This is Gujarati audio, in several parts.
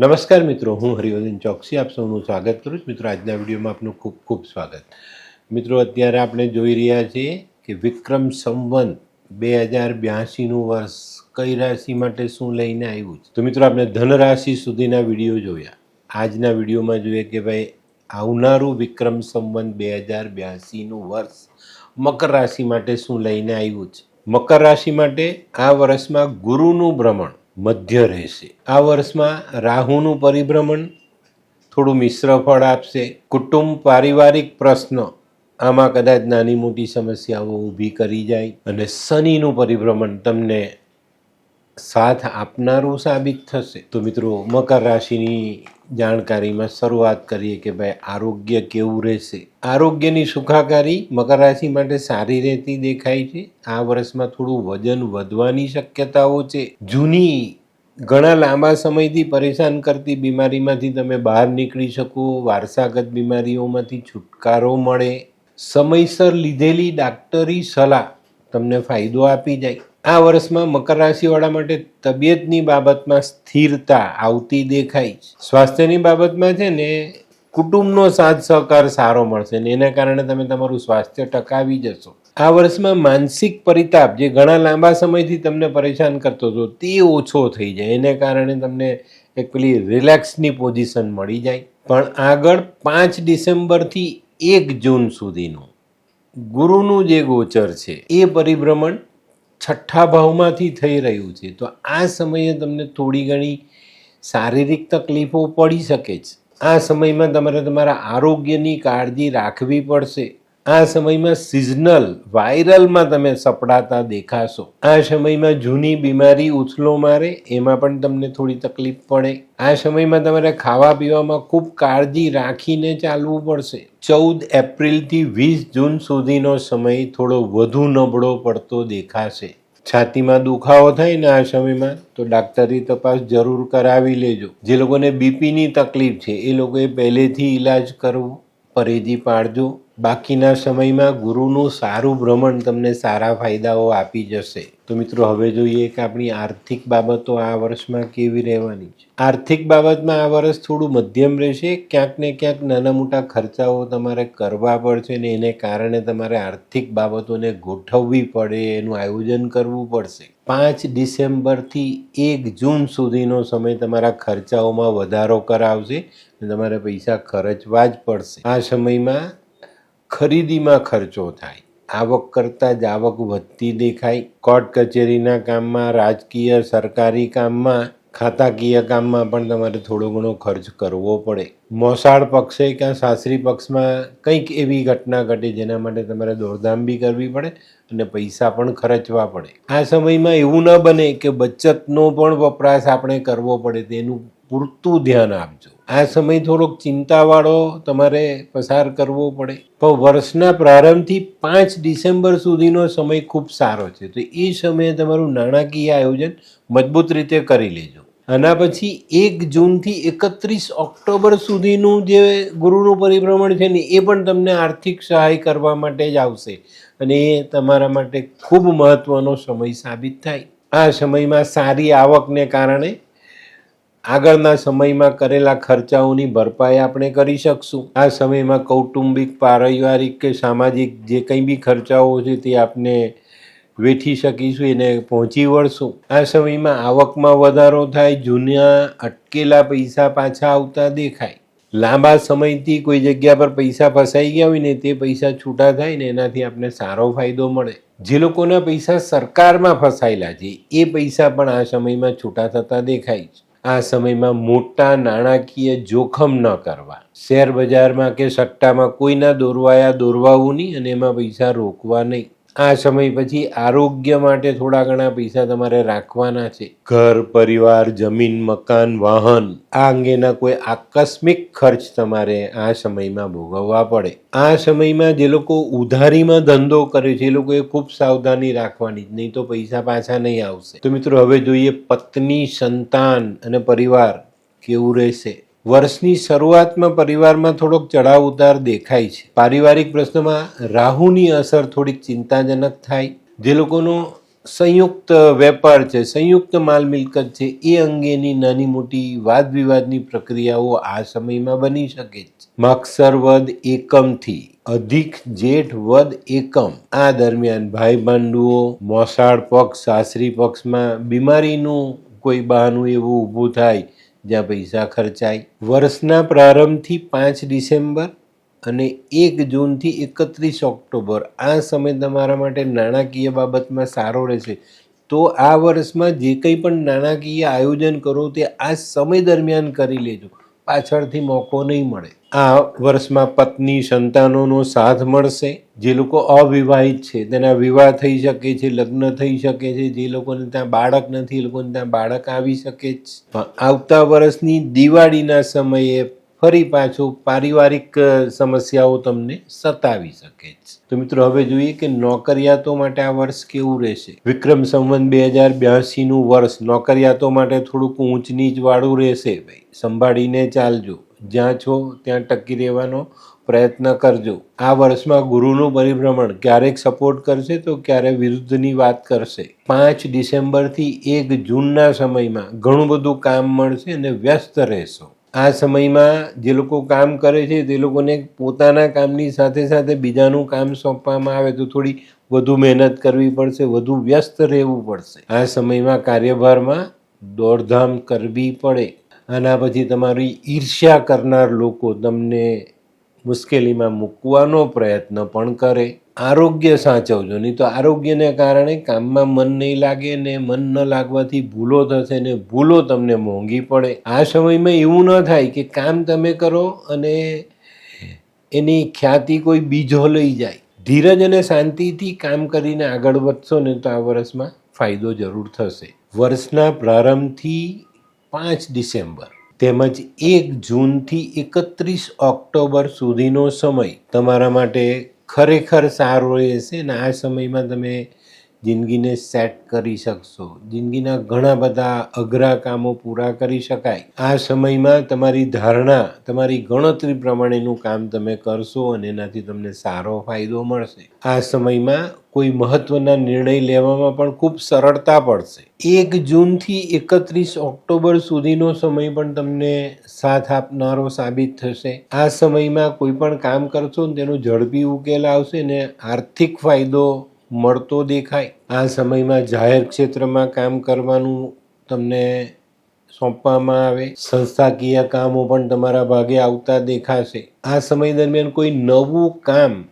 નમસ્કાર મિત્રો, હું હરિવર્ધન ચોકસી, આપ સૌનું સ્વાગત કરું છું. મિત્રો, આજના વિડીયોમાં આપનું ખૂબ ખૂબ સ્વાગત. મિત્રો, અત્યારે આપણે જોઈ રહ્યા છીએ કે વિક્રમ સંવંત બે હજાર બ્યાસીનું વર્ષ કઈ રાશિ માટે શું લઈને આવ્યું છે? તો મિત્રો, આપણે ધન રાશિ સુધીના વીડિયો જોયા. આજના વિડીયોમાં જોઈએ કે ભાઈ, આવનારું વિક્રમ સંવંત બે હજાર બ્યાસીનું વર્ષ મકર રાશિ માટે શું લઈને આવ્યું છે? મકર રાશિ માટે આ વર્ષમાં ગુરુનું ભ્રમણ મધ્ય રહેશે. આ વર્ષમાં રાહુનું પરિભ્રમણ થોડું મિશ્ર ફળ આપશે. કુટુંબ પારિવારિક પ્રશ્નો. આમાં કદાચ નાની મોટી સમસ્યાઓ ઊભી કરી જાય અને શનિનું પરિભ્રમણ તમને સાથ આપનારું સાબિત થશે. તો મિત્રો, મકર રાશિની જાણકારીમાં શરૂઆત કરીએ કે ભાઈ આરોગ્ય કેવું રહેશે? આરોગ્યની સુખાકારી મકર રાશિ માટે સારી રહેતી દેખાય છે. આ વર્ષમાં થોડું વજન વધવાની શક્યતાઓ છે. જૂની, ઘણા લાંબા સમયથી પરેશાન કરતી બીમારીમાંથી તમે બહાર નીકળી શકો. વારસાગત બીમારીઓમાંથી છુટકારો મળે. સમયસર લીધેલી ડાક્ટરી સલાહ તમને ફાયદો આપી જાય. આ વર્ષમાં મકર રાશિવાળા માટે તબિયતની બાબતમાં સ્થિરતા આવતી દેખાય છે. સ્વાસ્થ્યની બાબતમાં છે ને, કુટુંબનો સાથ સહકાર સારો મળશે ને એના કારણે તમે તમારું સ્વાસ્થ્ય ટકાવી જશો. આ વર્ષમાં માનસિક પરિતાપ જે ઘણા લાંબા સમયથી તમને પરેશાન કરતો હતો તે ઓછો થઈ જાય. એને કારણે તમને એક પેલી રિલેક્સની પોઝિશન મળી જાય. પણ આગળ પાંચ ડિસેમ્બરથી એક જૂન સુધીનું ગુરુનું જે ગોચર છે એ પરિભ્રમણ છઠ્ઠા ભાવમાંથી થઈ રહ્યું છે. તો આ સમયે તમને થોડી ઘણી શારીરિક તકલીફો પડી શકે છે. આ સમયમાં તમારે તમારા આરોગ્યની કાળજી રાખવી પડશે. આ સમયમાં સિઝનલ વાયરલમાં તમે સપડાતા દેખાશો. આ સમયમાં જૂની બીમારી ઉછલો મારે, એમાં પણ તમને થોડી તકલીફ પડે. આ સમયમાં તમારે ખાવા પીવામાં ખૂબ કાળજી રાખીને ચાલવું પડશે. ચૌદ એપ્રિલથી વીસ જૂન સુધીનો સમય થોડો વધુ નબળો પડતો દેખાશે. છાતીમાં દુખાવો થાય ને આ સમયમાં, તો ડાક્ટરી તપાસ જરૂર કરાવી લેજો. જે લોકોને બીપીની તકલીફ છે, એ લોકોએ પહેલેથી ઈલાજ કરવો પરેજી પાડજો. બાકીના સમયમાં ગુરુનું સારું ભ્રમણ તમને સારા ફાયદાઓ આપી જશે. તો મિત્રો, હવે જોઈએ કે આપણી આર્થિક બાબતો આ વર્ષમાં કેવી રહેવાની છે. આર્થિક બાબતમાં આ વર્ષ થોડું મધ્યમ રહેશે. ક્યાંક ને ક્યાંક નાના મોટા ખર્ચાઓ તમારે કરવા પડશે ને એને કારણે તમારે આર્થિક બાબતોને ગોઠવવી પડે એનું આયોજન કરવું પડશે. પાંચ ડિસેમ્બરથી એક જૂન સુધીનો સમય તમારા ખર્ચાઓમાં વધારો કરાવશે તમારે પૈસા ખર્ચવા જ પડશે. આ સમયમાં ખરીદીમાં ખર્ચો થાય. આવક કરતાં જ આવક વધતી દેખાય. કોર્ટ કચેરીના કામમાં, રાજકીય, સરકારી કામમાં, ખાતાકીય કામમાં પણ તમારે થોડો ઘણો ખર્ચ કરવો પડે. મોસાળ પક્ષે ક્યાં સાસરી પક્ષમાં કંઈક એવી ઘટના ઘટે જેના માટે તમારે દોડધામ બી કરવી પડે અને પૈસા પણ ખર્ચવા પડે. આ સમયમાં એવું ન બને કે બચતનો પણ વપરાશ આપણે કરવો પડે તેનું પૂરતું ધ્યાન આપજો. આ સમય થોડોક ચિંતાવાળો તમારે પસાર કરવો પડે. પણ વર્ષના પ્રારંભથી પાંચ ડિસેમ્બર સુધીનો સમય ખૂબ સારો છે. તો એ સમયે તમારું નાણાકીય આયોજન મજબૂત રીતે કરી લેજો. આના પછી એક જૂનથી એકત્રીસ ઓક્ટોબર સુધીનું જે ગુરુનું પરિભ્રમણ છે ને, એ પણ તમને આર્થિક સહાય કરવા માટે જ આવશે. અને એ તમારા માટે ખૂબ મહત્ત્વનો સમય સાબિત થાય. આ સમયમાં સારી આવકને કારણે આગળના સમયમાં કરેલા ખર્ચાઓની ભરપાઈ આપણે કરી શકશું. આ સમયમાં કૌટુંબિક, પારિવારિક કે સામાજિક જે કંઈ બી ખર્ચાઓ છે તે આપણે વેઠી શકીશું, એને પહોંચી વળશું. આ સમયમાં આવકમાં વધારો થાય, જૂના અટકેલા પૈસા પાછા આવતા દેખાય. લાંબા સમયથી કોઈ જગ્યા પર પૈસા ફસાઈ ગયા હોય ને તે પૈસા છૂટા થાય ને એનાથી આપણે સારો ફાયદો મળે. જે લોકોના પૈસા સરકારમાં ફસાયેલા છે, એ પૈસા પણ આ સમયમાં છૂટા થતા દેખાય છે. આ સમયમાં મોટા નાણાકીય જોખમ ન કરવા. શેર બજારમાં કે સટ્ટામાં કોઈના દોરવાયા દોરવાવું નહીં અને એમાં પૈસા રોકવા નહીં. આ સમય પછી આરોગ્ય માટે થોડા ઘણા પૈસા તમારે રાખવાના છે. ઘર, પરિવાર, જમીન, મકાન, વાહન આ અંગેના કોઈ આકસ્મિક ખર્ચ તમારે આ સમયમાં ભોગવવા પડે. આ સમયમાં જે લોકો ઉધારીમાં ધંધો કરે છે, એ લોકોએ ખૂબ સાવધાની રાખવાની નહીં તો પૈસા પાછા નહીં આવશે. તો મિત્રો, હવે જોઈએ પત્ની, સંતાન અને પરિવાર કેવું રહેશે? વર્ષની શરૂઆતમાં પરિવારમાં થોડોક ચઢાવ ઉતાર દેખાય છે. પારિવારિક પ્રશ્નમાં રાહુની અસર થોડીક ચિંતાજનક થાય. જે લોકોનો સંયુક્ત વેપાર છે, સંયુક્ત માલ મિલકત છે, એ અંગેની નાની મોટી વાદ વિવાદની પ્રક્રિયાઓ આ સમયમાં બની શકે છે. મક્ષર વદ એકમથી અધિક જેઠ વદ એકમ. આ દરમિયાન ભાઈ ભાંડુઓ મોસાળ પક્ષ, સાસરી પક્ષમાં બીમારીનું કોઈ બહાનું એવું ઊભું થાય જ્યાં પૈસા ખર્ચાય. વર્ષના પ્રારંભથી પાંચ ડિસેમ્બર અને એક જૂનથી એકત્રીસ ઓક્ટોબર. આ સમય તમારા માટે નાણાકીય બાબતમાં સારો રહેશે. તો આ વર્ષમાં જે કંઈ પણ નાણાકીય આયોજન કરો તે આ સમય દરમિયાન કરી લેજો. પાછળથી મોકો નહીં મળે. આ વર્ષમાં પત્ની સંતાનોનો સાથ મળશે. જે લોકો અવિવાહિત છે, તેના વિવાહ થઈ શકે છે, લગ્ન થઈ શકે છે, જે લોકોને ત્યાં બાળક નથી, એ લોકોને ત્યાં બાળક આવી શકે છે આવતા વર્ષની દિવાળીના સમયે ફરી પાછું પારિવારિક સમસ્યાઓ તમને સતાવી શકે છે તો મિત્રો, હવે જોઈએ કે નોકરિયાતો માટે આ વર્ષ કેવું રહેશે? વિક્રમ સંવંત બે હજાર બ્યાસીનું વર્ષ. નોકરિયાતો માટે થોડુંક ઊંચ નીચ વાળું રહેશે ભાઈ. સંભાળીને ચાલજો. જ્યાં છો ત્યાં ટકી રહેવાનો પ્રયત્ન કરજો. આ વર્ષમાં ગુરુનું પરિભ્રમણ ક્યારેક સપોર્ટ કરશે તો ક્યારેક વિરુદ્ધની વાત કરશે. પાંચ ડિસેમ્બરથી એક જૂનના સમયમાં ઘણું બધું કામ મળશે અને વ્યસ્ત રહેશો. આ સમયમાં જે લોકો કામ કરે છે, તે લોકોને પોતાના કામની સાથે સાથે બીજાનું કામ સોંપવામાં આવે તો થોડી વધુ મહેનત કરવી પડશે, વધુ વ્યસ્ત રહેવું પડશે. આ સમયમાં કાર્યભારમાં દોડધામ કરવી પડે. આના પછી તમારી ઈર્ષ્યા કરનાર લોકો તમને મુશ્કેલીમાં મૂકવાનો પ્રયત્ન પણ કરે. આરોગ્ય સાચવજો. નહીં તો આરોગ્યને કારણે કામમાં મન નહીં લાગે ને મન ન લાગવાથી ભૂલો થશે ને ભૂલો તમને મોંઘી પડે. આ સમયમાં એવું ન થાય કે કામ તમે કરો અને એની ખ્યાતિ કોઈ બીજો લઈ જાય. ધીરજ અને શાંતિથી કામ કરીને આગળ વધશો ને તો આ વર્ષમાં ફાયદો જરૂર થશે. વર્ષના પ્રારંભથી પાંચ ડિસેમ્બર તેમજ એક જૂનથી એકત્રીસ ઓક્ટોબર સુધીનો સમય તમારા માટે ખરેખર સારો રહેશે અને આ સમયમાં તમે જિંદગીને સેટ કરી શકશો. જિંદગીના ઘણા બધા અઘરા કામો પૂરા કરી શકાય. આ સમયમાં તમારી ધારણા, તમારી ગણતરી પ્રમાણેનું કામ તમે કરશો અને એનાથી તમને સારો ફાયદો મળશે. આ સમયમાં કોઈ મહત્વના નિર્ણય લેવામાં પણ ખૂબ સરળતા પડશે. એક જૂનથી એકત્રીસ ઓક્ટોબર સુધીનો સમય પણ તમને સાથ આપનારો સાબિત થશે. આ સમયમાં કોઈ પણ કામ કરશો ને તેનો ઝડપી ઉકેલ આવશે ને આર્થિક ફાયદો મળતો દેખાય. આ સમયમાં જાહેર ક્ષેત્રમાં કામ કરવાનું તમને સોંપવામાં આવે. સંસ્થાકીય કામો પણ તમારા ભાગે આવતા દેખાશે. આ સમય દરમિયાન કોઈ નવું કામ,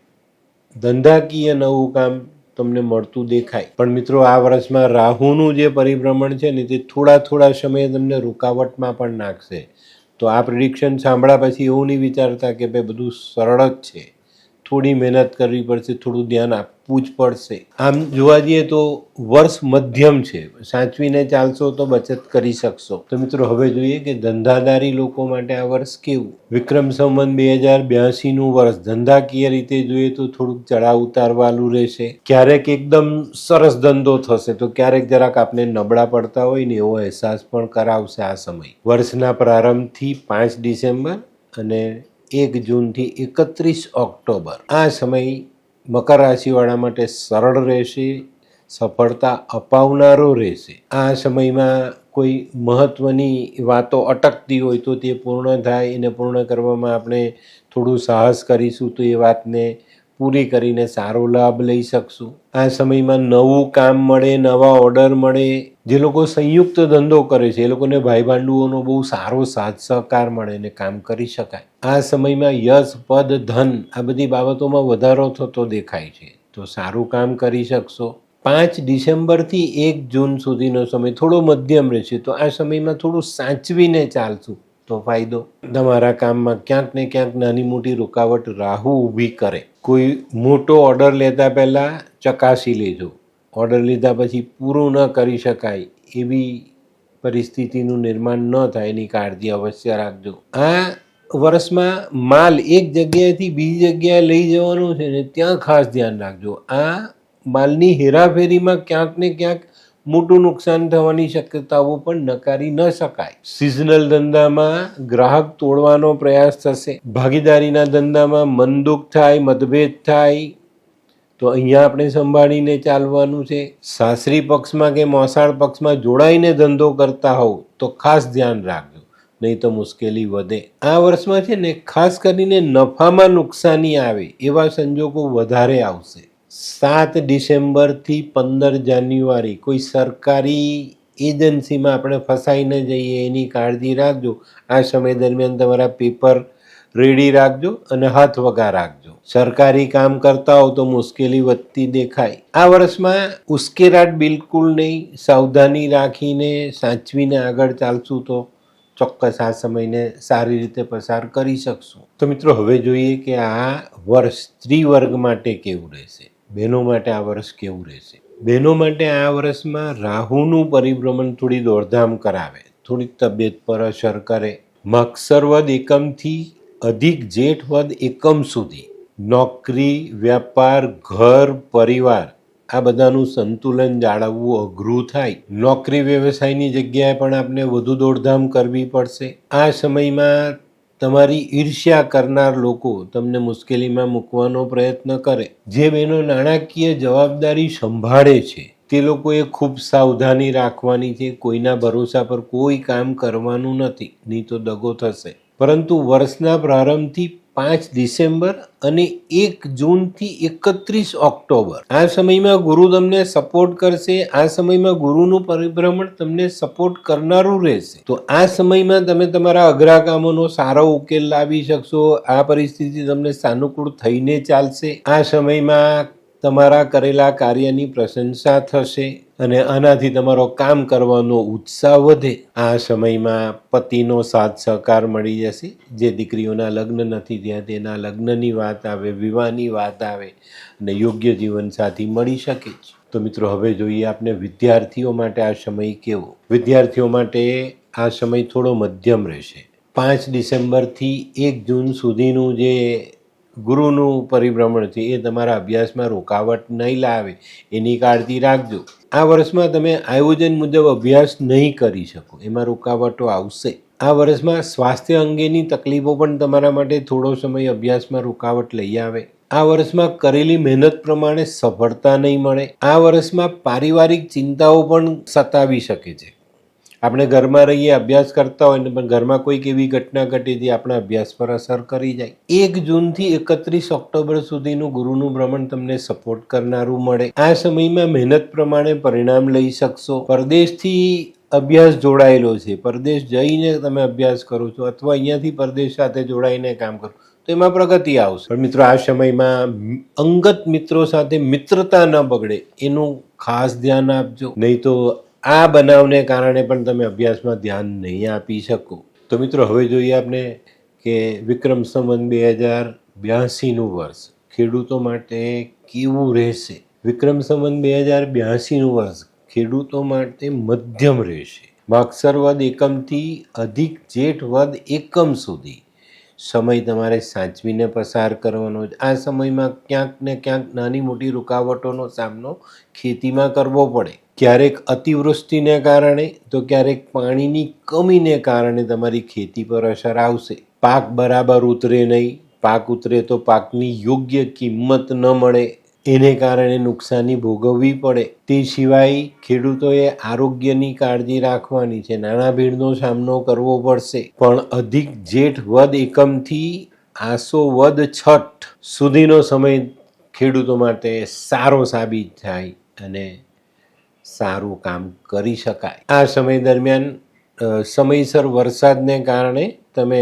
ધંધાકીય નવું કામ તમને મળતું દેખાય. પણ મિત્રો, આ વર્ષમાં રાહુનું જે પરિભ્રમણ છે ને, તે થોડા થોડા સમયે તમને રૂકાવટમાં પણ નાખશે. તો આ પ્રિડિક્શન સાંભળ્યા પછી એવું નહીં વિચારતા કે ભાઈ બધું સરળ જ છે. થોડી મહેનત કરવી પડશે, થોડું ધ્યાન આપવું જ પડશે. આમ જોવા જઈએ તો વર્ષ મધ્યમ છે. સાચવીને ચાલશો તો બચત કરી શકશો. તો મિત્રો, હવે જોઈએ કે ધંધાદારી લોકો માટે આ વર્ષ કેવું? વિક્રમ સંવંત બે હજાર બ્યાસીનું વર્ષ ધંધાકીય રીતે જોઈએ તો થોડુંક ચડાવ ઉતારવાલું રહેશે. ક્યારેક એકદમ સરસ ધંધો થશે તો ક્યારેક જરાક આપણે નબળા પડતા હોય ને એવો અહેસાસ પણ કરાવશે આ સમય. વર્ષના પ્રારંભથી પાંચ ડિસેમ્બર અને એક જૂનથી એકત્રીસ ઓક્ટોબર. આ સમય મકર રાશિવાળા માટે સરળ રહેશે, સફળતા અપાવનારો રહેશે. આ સમયમાં કોઈ મહત્ત્વની વાતો અટકતી હોય તો તે પૂર્ણ થાય, એને પૂર્ણ કરવામાં આપણે થોડું સાહસ કરીશું તો એ વાતને પૂરી કરીને સારો લાભ લઈ શકશું. આ સમયમાં નવું કામ મળે, નવા ઓર્ડર મળે જે લોકો સંયુક્ત ધંધો કરે છે, એ લોકોને ભાઈ ભાંડુઓનો બહુ સારો સાથ સહકાર મળે ને કામ કરી શકાય. આ સમયમાં યશ, પદ, ધન આ બધી બાબતોમાં વધારો થતો દેખાય છે. તો સારું કામ કરી શકશો. પાંચ ડિસેમ્બરથી એક જૂન સુધીનો સમય થોડો મધ્યમ રહેશે, તો આ સમયમાં થોડું સાચવીને ચાલશું. તો ફાયદો? તમારા કામમાં ક્યાંક ને ક્યાંક નાની મોટી રૂકાવટ રાહુ ઊભી કરે. કોઈ મોટો ઓર્ડર લેતા પહેલાં ચકાસી લેજો. ઓર્ડર લીધા પછી પૂરું ન કરી શકાય એવી પરિસ્થિતિનું નિર્માણ ન થાય એની કાળજી અવશ્ય રાખજો. આ વર્ષમાં માલ એક જગ્યાએથી બીજી જગ્યાએ લઈ જવાનું છે ને ત્યાં ખાસ ધ્યાન રાખજો. આ માલની હેરાફેરીમાં ક્યાંક ને ક્યાંક મોટું નુકસાન થવાની શક્યતાઓ પણ નકારી ન શકાય. સિઝનલ ધંધામાં ગ્રાહક તોડવાનો પ્રયાસ થશે. ભાગીદારીના ધંધામાં મનદુખ થાય, મતભેદ થાય તો અહીંયા આપણે સંભાળીને ચાલવાનું છે. સાસરી પક્ષમાં કે મોસાળ પક્ષમાં જોડાઈને ધંધો કરતા હોવ તો ખાસ ધ્યાન રાખજો. નહીં તો મુશ્કેલી વધે. આ વર્ષમાં છે ને ખાસ કરીને નફામાં નુકસાની આવે એવા સંજોગો વધારે આવશે. સાત ડિસેમ્બરથી પંદર જાન્યુઆરી કોઈ સરકારી એજન્સીમાં આપણે ફસાઈ ન જઈએ એની કાળજી રાખજો. આ સમય દરમિયાન તમારા પેપર રેડી રાખજો અને હાથ વગા રાખજો. સરકારી કામ કરતા હો તો મુશ્કેલી વધતી દેખાય. આ વર્ષમાં ઉશ્કેરાટ બિલકુલ નહીં. સાવધાની રાખીને, સાચવીને આગળ ચાલશું તો ચોક્કસ આ સમયને સારી રીતે પસાર કરી શકશું. તો મિત્રો, હવે જોઈએ કે આ વર્ષ સ્ત્રી વર્ગ માટે કેવું રહેશે? બહેનો માટે આ વર્ષ કેવું રહેશે? બહેનો માટે આ વર્ષમાં રાહુનું પરિભ્રમણ થોડી દોડધામ કરાવે. થોડી તબિયત પર અસર કરે. મક્ષરવદ એકમથી અધિક જેઠ વદ એકમ સુધી. નોકરી વ્યાપાર ઘર, પરિવાર આ બધાનું સંતુલન જાળવવું અઘરું થાય. નોકરી વ્યવસાયની જગ્યાએ પણ આપણે વધુ દોડધામ કરવી પડશે. આ સમયમાં તમારી ઈર્ષ્યા કરનાર લોકો તમને મુશ્કેલીમાં મૂકવાનો પ્રયત્ન કરે. જે બહેનો નાણાકીય જવાબદારી સંભાળે છે, તે લોકોએ ખૂબ સાવધાની રાખવાની છે. કોઈના ભરોસા પર કોઈ કામ કરવાનું નથી, નહીં તો દગો થશે. પરંતુ વર્ષના પ્રારંભથી પાંચ ડિસેમ્બર અને એક જૂનથી એકત્રીસ ઓક્ટોબર. આ સમયમાં ગુરુ તમને સપોર્ટ કરશે, આ સમયમાં ગુરુનું પરિભ્રમણ તમને સપોર્ટ કરનારું રહેશે. તો આ સમયમાં તમે તમારા અઘરા કામોનો સારો ઉકેલ લાવી શકશો, આ પરિસ્થિતિ તમને સાનુકૂળ થઈને ચાલશે. આ સમયમાં તમારા કરેલા કાર્યની પ્રશંસા થશે અને આનાથી તમારો કામ કરવાનો ઉત્સાહ વધે. આ સમયમાં પતિનો સાથ સહકાર મળી જશે. જે દીકરીઓના લગ્ન નથી ત્યાં તેના લગ્નની વાત આવે, વિવાહની વાત આવે અને યોગ્ય જીવનસાથી મળી શકે છે. તો મિત્રો, હવે જોઈએ આપણે વિદ્યાર્થીઓ માટે આ સમય કેવો? વિદ્યાર્થીઓ માટે આ સમય થોડો મધ્યમ રહેશે. પાંચ ડિસેમ્બરથી એક જૂન સુધીનું જે ગુરુનું પરિભ્રમણ છે, એ તમારા અભ્યાસમાં રોકાવટ નહીં લાવે, એની કાળજી રાખજો. આ વર્ષમાં તમે આયોજન મુજબ અભ્યાસ નહીં કરી શકો, એમાં રોકાવટો આવશે. આ વર્ષમાં સ્વાસ્થ્ય અંગેની તકલીફો પણ તમારા માટે થોડો સમય અભ્યાસમાં રોકાવટ લઈ આવે. આ વર્ષમાં કરેલી મહેનત પ્રમાણે સફળતા નહીં મળે. આ વર્ષમાં પારિવારિક ચિંતાઓ પણ સતાવી શકે છે. આપણે ઘરમાં રહીએ, અભ્યાસ કરતા હોય ને, પણ ઘરમાં કોઈક એવી ઘટના ઘટી જે આપણા અભ્યાસ પર અસર કરી જાય. એક જૂનથી એકત્રીસ ઓક્ટોબર સુધીનું ગુરુનું ભ્રમણ તમને સપોર્ટ કરનારું મળે. આ સમયમાં મહેનત પ્રમાણે પરિણામ લઈ શકશો. પરદેશથી અભ્યાસ જોડાયેલો છે. પરદેશ જઈને તમે અભ્યાસ કરો છો અથવા અહીંયાથી પરદેશ સાથે જોડાઈને કામ કરો તો એમાં પ્રગતિ આવશે. પણ મિત્રો, આ સમયમાં અંગત મિત્રો સાથે મિત્રતા ન બગડે. એનું ખાસ ધ્યાન આપજો. નહીં તો આ બનાવને કારણે પણ તમે અભ્યાસમાં ધ્યાન નહીં આપી શકો. તો મિત્રો, હવે જોઈએ આપણે કે વિક્રમ સંવત બે હજાર બ્યાસીનું વર્ષ ખેડૂતો માટે કેવું રહેશે? વિક્રમ સંવત બે હજાર બ્યાસીનું વર્ષ ખેડૂતો માટે મધ્યમ રહેશે. માક્ષર વદ એકમથી અધિક જેઠ વદ એકમ સુધી. સમય તમારે સાચવીને પસાર કરવાનો આ સમયમાં ક્યાંક ને ક્યાંક નાની મોટી રૂકાવટોનો સામનો ખેતીમાં કરવો પડે. ક્યારેક અતિવૃષ્ટિને કારણે, તો ક્યારેક પાણીની કમીને કારણે તમારી ખેતી પર અસર આવશે. પાક બરાબર ઉતરે નહીં. પાક ઉતરે તો પાકની યોગ્ય કિંમત ન મળે. એને કારણે નુકસાની ભોગવવી પડે. તે સિવાય ખેડૂતોએ આરોગ્યની કાળજી રાખવાની છે. નાના ભીડનો સામનો કરવો પડશે. પણ અધિક જેઠ વદ એકમથી આસો વદ છઠ સુધીનો સમય ખેડૂતો માટે સારો સાબિત થાય અને સારું કામ કરી શકાય. આ સમય દરમિયાન સમયસર વરસાદને કારણે તમે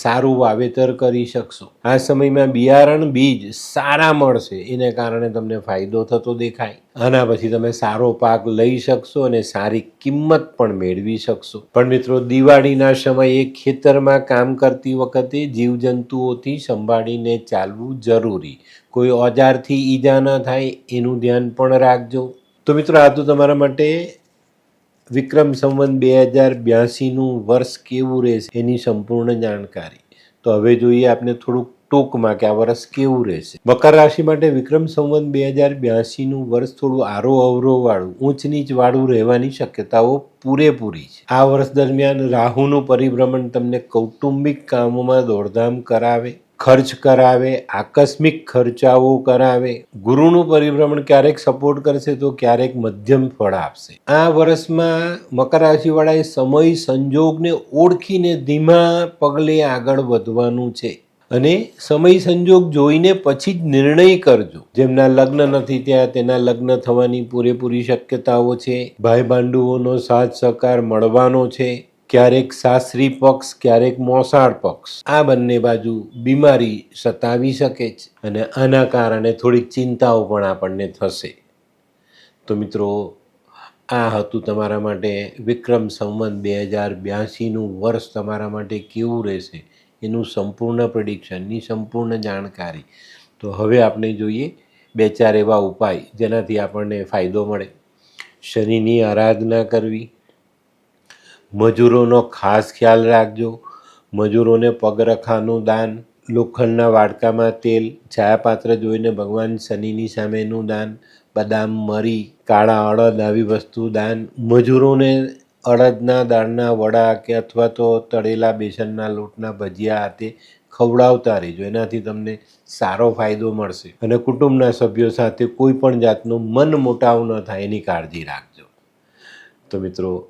સારું વાવેતર કરી શકશો. આ સમયમાં બિયારણ બીજ સારા મળશે, એને કારણે તમને ફાયદો થતો દેખાય. આના પછી તમે સારો પાક લઈ શકશો અને સારી કિંમત પણ મેળવી શકશો. પણ મિત્રો, દિવાળીના સમયે ખેતરમાં કામ કરતી વખતે જીવજંતુઓથી સંભાળીને ચાલવું જરૂરી. કોઈ ઓજારથી ઈજા ન થાય, એનું ધ્યાન પણ રાખજો. તો મિત્રો, આ તો તમારા માટે વિક્રમ સંવંત બે હજાર બ્યાસીનું વર્ષ કેવું રહેશે એની સંપૂર્ણ જાણકારી. તો હવે જોઈએ આપણે થોડુંક ટૂંકમાં કે આ વર્ષ કેવું રહેશે. મકર રાશિ માટે વિક્રમ સંવંત બે હજાર બ્યાસીનું વર્ષ થોડું આરો અવરો વાળું ઊંચ નીચ વાળું રહેવાની શક્યતાઓ પૂરેપૂરી છે. આ વર્ષ દરમિયાન રાહુનું પરિભ્રમણ તમને કૌટુંબિક કામોમાં દોડધામ કરાવે ખર્ચ કરાવે, આકસ્મિક ખર્ચાઓ કરાવે. ગુરુનું પરિભ્રમણ ક્યારેક સપોર્ટ કરશે તો ક્યારેક મધ્યમ ફળ આપશે. આ વર્ષમાં મકર રાશિવાળાએ સમય સંજોગને ઓળખીને ધીમા પગલે આગળ વધવાનું છે. અને સમય સંજોગ જોઈને પછી જ નિર્ણય કરજો. જેમના લગ્ન નથી ત્યાં તેના લગ્ન થવાની પૂરેપૂરી શક્યતાઓ છે. ભાઈ ભાંડુઓનો સાથ સહકાર મળવાનો છે. ક્યારેક સાસરી પક્ષ, ક્યારેક મોસાળ પક્ષ. આ બંને બાજુ બીમારી સતાવી શકે છે અને આના કારણે થોડીક ચિંતાઓ પણ આપણને થશે. તો મિત્રો, આ હતું તમારા માટે વિક્રમ સંવંત બે હજાર બ્યાસીનું વર્ષ તમારા માટે કેવું રહેશે એનું સંપૂર્ણ પ્રિડિક્શનની સંપૂર્ણ જાણકારી. તો હવે આપણે જોઈએ બે ચાર એવા ઉપાય જેનાથી આપણને ફાયદો મળે. શનિની આરાધના કરવી મજૂરોનો ખાસ ખ્યાલ રાખજો. મજૂરોને પગરખાનું દાન, લોખંડના વાડકામાં તેલ, છાયાપાત્ર જોઈને ભગવાન શનિની સામેનું દાન, બદામ, મરી, કાળા અડદ આવી વસ્તુ દાન. મજૂરોને અડદના દાળના વડા કે અથવા તો તળેલા બેસનના લોટના ભજીયા હાથે ખવડાવતા રહેજો. એનાથી તમને સારો ફાયદો મળશે. અને કુટુંબના સભ્યો સાથે કોઈ પણ જાતનું મન મોટાવ ન થાય એની કાળજી રાખજો. તો મિત્રો